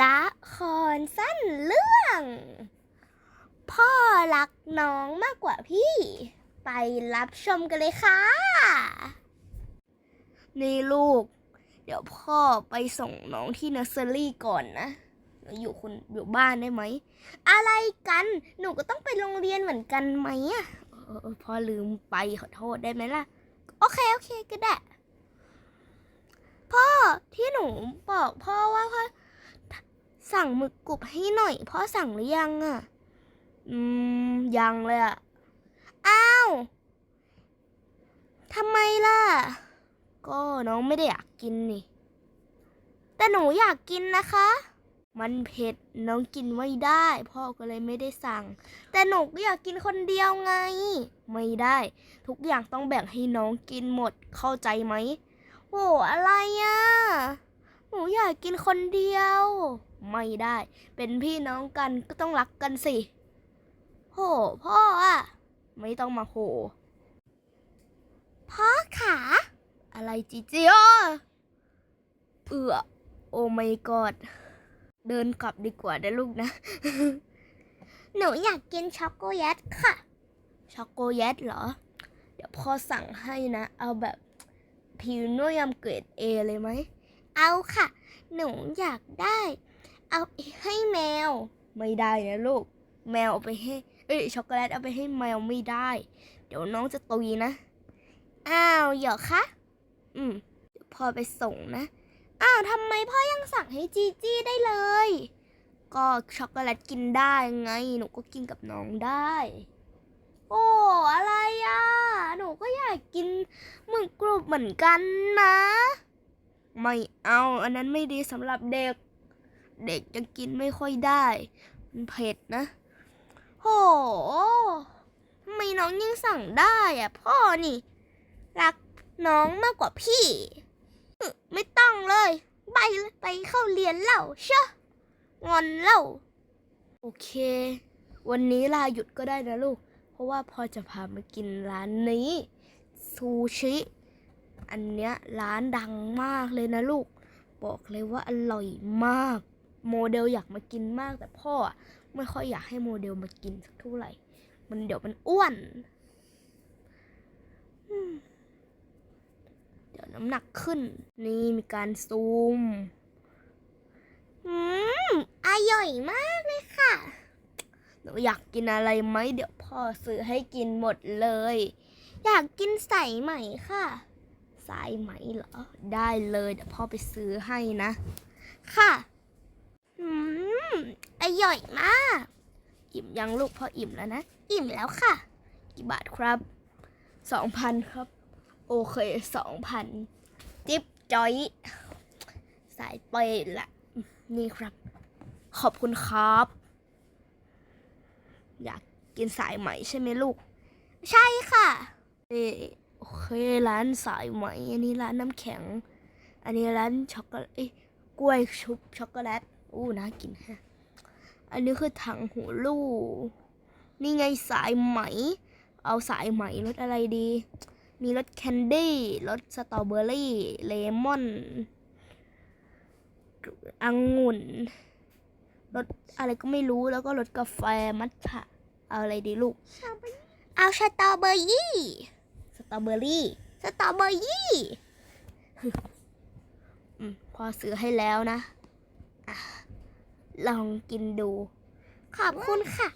ละครสั้นเรื่อง พ่อรักน้องมากกว่าพี่ ไปรับชมกันเลยค่ะ นี่ลูก เดี๋ยวพ่อไปส่งน้องที่เนอร์เซอรี่ก่อนนะหนูอยู่คุณอยู่บ้านได้ไหม อะไรกัน หนูก็ต้องไปโรงเรียนเหมือนกันไหมอะเอพ่อลืมไปขอโทษได้ไหมล่ะ โอเค โอเคก็ได้พ่อที่หนูบอกพ่อว่าพ่อ สั่งหมึกกรุบให้หน่อยพ่อสั่งหรือยังอะอืม ยังเลยอะอ้าวทำไมล่ะ ก็น้องไม่ได้อยากกินนี่ แต่หนูอยากกินนะคะ มันเผ็ดน้องกินไม่ได้ พ่อก็เลยไม่ได้สั่ง แต่หนูก็อยากกินคนเดียวไง ไม่ได้ ทุกอย่างต้องแบ่งให้น้องกินหมดเข้าใจไหมโอ้อะไรอะหนูอยากกินคนเดียว ไม่ได้ เป็นพี่น้องกันก็ต้องรักกันสิโหพ่ออะไม่ต้องมาโห พ่อขาอะไรจีจีอะเอือโอไม่กอด เดินกลับดีกว่านะลูกนะ หนูอยากกินช็อกโกแลตค่ะ ช็อกโกแลตเหรอ เดี๋ยวพ่อสั่งให้นะ เอาแบบพรีเมียมเกรดเอเลยไหม เอาค่ะ หนูอยากได้ เอาให้แมว ไม่ได้นะลูก แมวเอาไปให้ เอ้ยช็อกโกแลตเอาไปให้แมวไม่ได้ เดี๋ยวน้องจะตุยนะ อ้าวเหรอคะ อืมพ่อไปส่งนะ อ้าวทำไมพ่อยังสั่งให้จีจี้ได้เลย ก็ช็อกโกแลตกินได้ไง หนูก็กินกับน้องได้ โอ้อะไรอะ หนูก็อยากกินหมึกกรุบเหมือนกันนะ ไม่เอา อันนั้นไม่ดีสำหรับเด็ก เด็กจะกินไม่ค่อยได้ มันเผ็ดนะ โหทำไมน้องยังสั่งได้อะพ่อนี่ รักน้องมากกว่าพี่ ไม่ต้องเลย ไปไปเข้าเรียนเล่าเชอะงอนเล่า โอเค วันนี้ลาหยุดก็ได้นะลูก เพราะว่าพ่อจะพามากินร้านนี้ ซูชิ อันเนี้ยร้านดังมากเลยนะลูก บอกเลยว่าอร่อยมาก โมเดลอยากมากินมากแต่พ่อไม่ค่อยอยากให้โมเดลมากินสักเท่าไหร่ มันเดี๋ยวมันอ้วน เดี๋ยวน้ำหนักขึ้น นี่มีการซูม อืมอร่อยมากเลยค่ะหนูอยากกินอะไรไหมเดี๋ยวพ่อซื้อให้กินหมดเลย อยากกินสายไหมค่ะสายไหมเหรอ ได้เลยเดี๋ยวพ่อไปซื้อให้นะ ค่ะ อืมอร่อยมาก อิ่มยังลูกพ่ออิ่มแล้วนะ อิ่มแล้วค่ะ กี่บาทครับ สองพันครับ โอเคสองพันจิ๊บจอย สายเปย์ละ นี่ครับ ขอบคุณครับ อยากกินสายไหมใช่ไหมลูก ใช่ค่ะนี่โอเคร้านสายไหม อันนี้ร้านน้ำแข็ง อันนี้ร้านช็อกโกแลตเอ้ยกล้วยชุบช็อกโกแลต อู้น่ากินฮะ อันนี้คือถังหูลูกนี่ไงสายไหม เอาสายไหมรสอะไรดี มีรสแคนดี้รสสตรอเบอรี่เลมอนองุ่นรสอะไรก็ไม่รู้แล้วก็รสกาแฟมัทฉะเอาอะไรดีลูก เอาสตรอเบอรี่สตรอเบอรี่สตรอเบอรี่อืมพอซื้อให้แล้วนะอะ ลองกินดู ขอบคุณค่ะ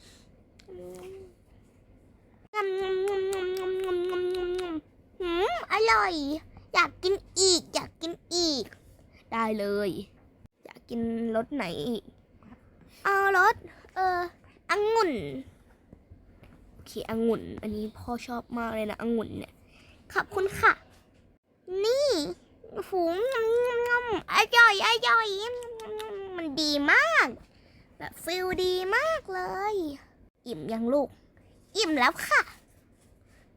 อืมอร่อย อยากกินอีก อยากกินอีก ได้เลย อยากกินรสไหนอีก เอารสเออองุ่นโอเคองุ่น อันนี้พ่อชอบมากเลยนะองุ่นเนี่ย ขอบคุณค่ะ นี่ฝูงอร่อยอร่อย มันดีมาก แบบฟิลดีมากเลย อิ่มยังลูก อิ่มแล้วค่ะ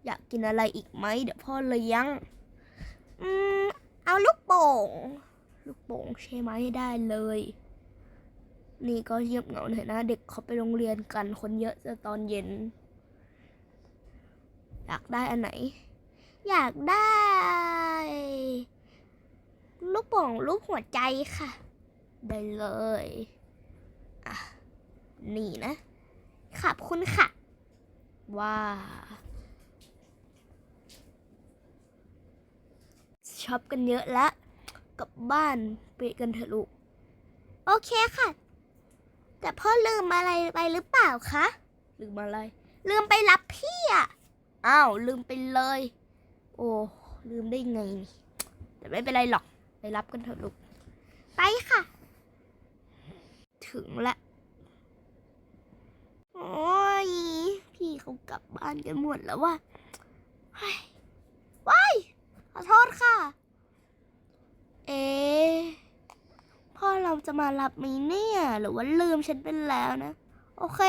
อยากกินอะไรอีกไหมเดี๋ยวพ่อเลี้ยง อืม เอาลูกโป่ง ลูกโป่งใช่ไหมได้เลย นี่ก็เงียบเหงาหน่อยนะ เด็กเขาไปโรงเรียนกันคนเยอะจะตอนเย็น อยากได้อันไหน อยากได้ ลูกโป่งรูปหัวใจค่ะ ได้เลย อะ นี่นะ ขอบคุณค่ะ ว้าช็อปกันเยอะแล้วกลับบ้านไปกันเถอะลูก โอเคค่ะ แต่พ่อลืมอะไรไปหรือเปล่าคะ ลืมอะไร ลืมไปรับพี่อะ อ้าว ลืมไปเลย โอ้ ลืมได้ไง แต่ไม่เป็นไรหรอก ไปรับกันเถอะลูก ไปค่ะ ถึงละ โอ้ย พี่เขากลับบ้านกันหมดแล้วว่ะว้ายขอโทษค่ะ เอ๊พ่อเราจะมารับไหมเนี่ย หรือว่าลืมฉันไปแล้วนะ โอเค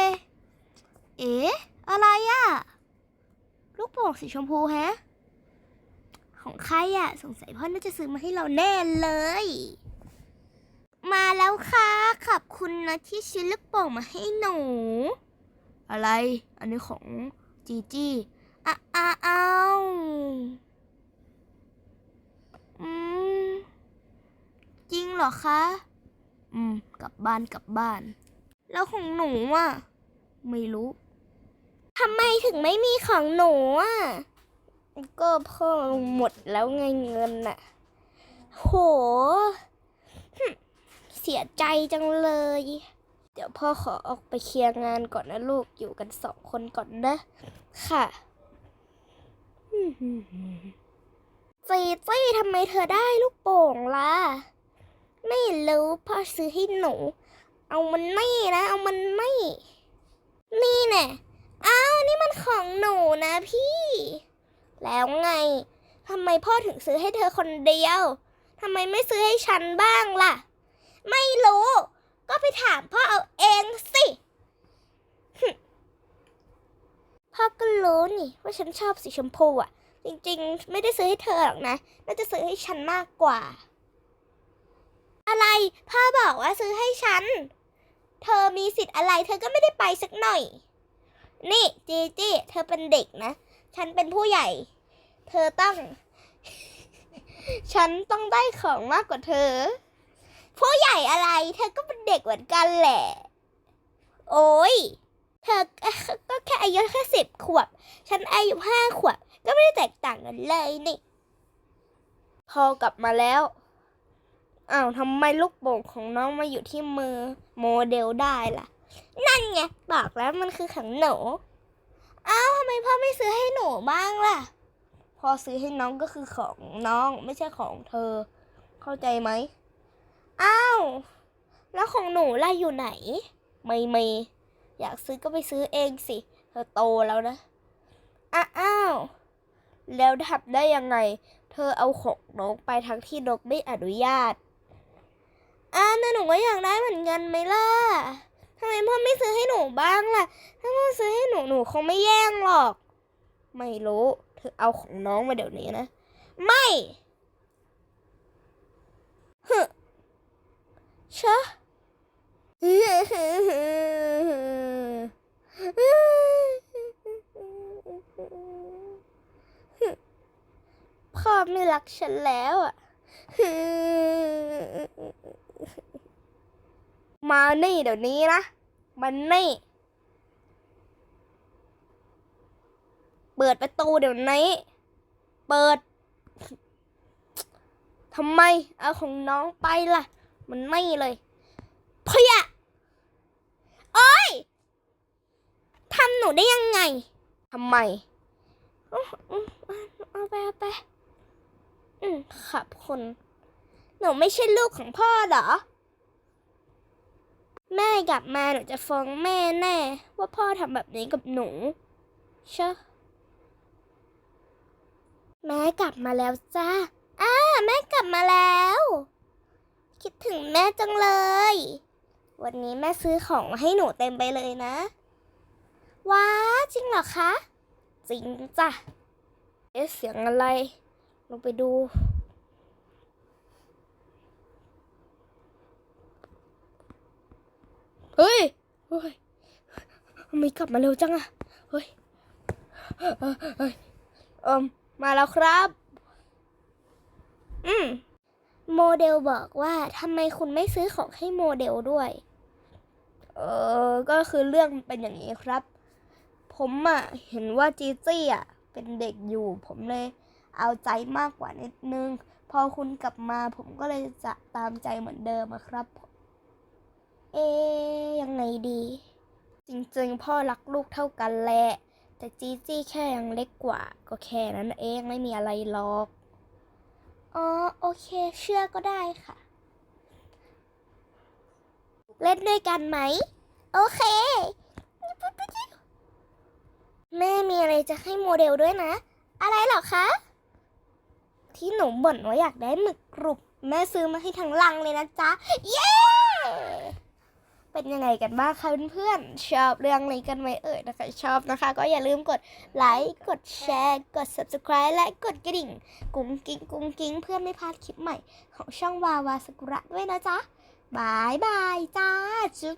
เอ๊ะอะไรอะลูกโป่งสีชมพูแฮะ ของใครอะสงสัยพ่อน่าจะซื้อมาให้เราแน่เลย มาแล้วค่ะ ขอบคุณนะที่ซื้อลูกโป่งมาให้หนู อะไร อันนี้ของจีจี้อ้าอ้าอ้าวอืม จริงเหรอคะ อืม กลับบ้านกลับบ้าน แล้วของหนูอะ ไม่รู้ทำไมถึงไม่มีของหนูอะ ก็พ่อหมดแล้วไงเงินน่ะ โหหึ เสียใจจังเลย เดี๋ยวพ่อขอออกไปเคลียร์งานก่อนนะลูกอยู่กันสองคนก่อนนะ ค่ะจีจี้ทำไมเธอได้ลูกโป่งล่ะ ไม่รู้พ่อซื้อให้หนู เอามันนี่นะ เอามันนี่นี่แน่อ้าวนี่มันของหนูนะพี่ แล้วไงทำไมพ่อถึงซื้อให้เธอคนเดียวทำไมไม่ซื้อให้ฉันบ้างล่ะ ไม่รู้ ก็ไปถามพ่อเอาเองสิพ่อก็รู้นี่ว่าฉันชอบสีชมพูอะ จริงๆ ไม่ได้ซื้อให้เธอหรอกนะ น่าจะซื้อให้ฉันมากกว่า อะไรพ่อบอกว่าซื้อให้ฉัน เธอมีสิทธิ์อะไร เธอก็ไม่ได้ไปสักหน่อย นี่จีจี้เธอเป็นเด็กนะ ฉันเป็นผู้ใหญ่ เธอต้อง ฉันต้องได้ของมากกว่าเธอ ผู้ใหญ่อะไร เธอก็เป็นเด็กเหมือนกันแหละ โอ้ยเธอก็แค่อายุแค่สิบขวบ ฉันอายุห้าขวบ ก็ไม่ได้แตกต่างกันเลยนี่ พอกลับมาแล้ว อ้าวทำไมลูกโป่งของน้องมาอยู่ที่มือโมเดลได้ล่ะ นั่นไง บอกแล้วมันคือของหนู อ้าวทำไมพ่อไม่ซื้อให้หนูบ้างล่ะ พอซื้อให้น้องก็คือของน้องไม่ใช่ของเธอ เข้าใจไหม อ้าว แล้วของหนูล่ะอยู่ไหน ไม่ไมีอยากซื้อก็ไปซื้อเองสิ เธอโตแล้วนะอ้าอ้าว แล้วทำได้ยังไง เธอเอาของน้องไปทั้งที่นกไม่อนุญาตอ้าวแต่หนูก็อยากได้เหมือนกันไหมล่ะทำไมพ่อไม่ซื้อให้หนูบ้างล่ะ ถ้าพ่อซื้อให้หนูหนูคงไม่แย่งหรอก ไม่รู้ เธอเอาของน้องมาเดี๋ยวนี้นะ ไม่ฮึ ชะพ่อไม่รักฉันแล้วอะ มานี่เดี๋ยวนี้นะ มันนี่ เปิดประตูเดี๋ยวนี้ เปิด ทำไมเอาของน้องไปล่ะ มันไม่เลยเพยะโอ้ยทำหนูได้ยังไงทำไมเอาเอาเอไปเอาไปอืมขอบคุณหนูไม่ใช่ลูกของพ่อเหรอ แม่กลับมาหนูจะฟ้องแม่แน่ ว่าพ่อทำแบบนี้กับหนูเชอะแม่กลับมาแล้วจ้า อ้า แม่กลับมาแล้ว คิดถึงแม่จังเลย วันนี้แม่ซื้อของมาให้หนูเต็มไปเลยนะ ว้าจริงเหรอคะ จริงจ้ะ เอ๊ะเสียงอะไร ลงไปดู เฮ้ย เฮ้ยทำไมกลับมาเร็วจังอะเฮ้ยเอ้ยเฮ้ยเอิมมาแล้วครับ อืม โมเดลบอกว่าทำไมคุณไม่ซื้อของให้โมเดลด้วย เออ ก็คือเรื่องเป็นอย่างนี้ครับ ผมอะเห็นว่าจีจี้อะเป็นเด็กอยู่ ผมเลยเอาใจมากกว่านิดนึง พอคุณกลับมาผมก็เลยจะตามใจเหมือนเดิมครับ เอ๊ยยังไงดี จริงๆ พ่อรักลูกเท่ากันแหละ แต่จีจี้แค่ยังเล็กกว่า ก็แค่นั้นเองไม่มีอะไรหรอก โอเคเชื่อก็ได้ค่ะ เล่นด้วยกันไหม โอเค แม่มีอะไรจะให้โมเดลด้วยนะ อะไรหรอคะ ที่หนูบ่นว่าอยากได้หมึกกรุบ แม่ซื้อมาให้ทั้งลังเลยนะจ๊ะ เย้ เป็นยังไงกันบ้างคะเพื่อนๆชอบเรื่องนี้กันไหมเอ่ยนะคะ ชอบนะคะ ก็อย่าลืมกดไลค์กดแชร์ กด subscribe และกดกระดิ่ง กุ้งกิ้งกุ้งกิ้งเพื่อไม่พลาดคลิปใหม่ของช่องวาวาสกุระด้วยนะจ๊ะบายบายจ้าจุ๊บ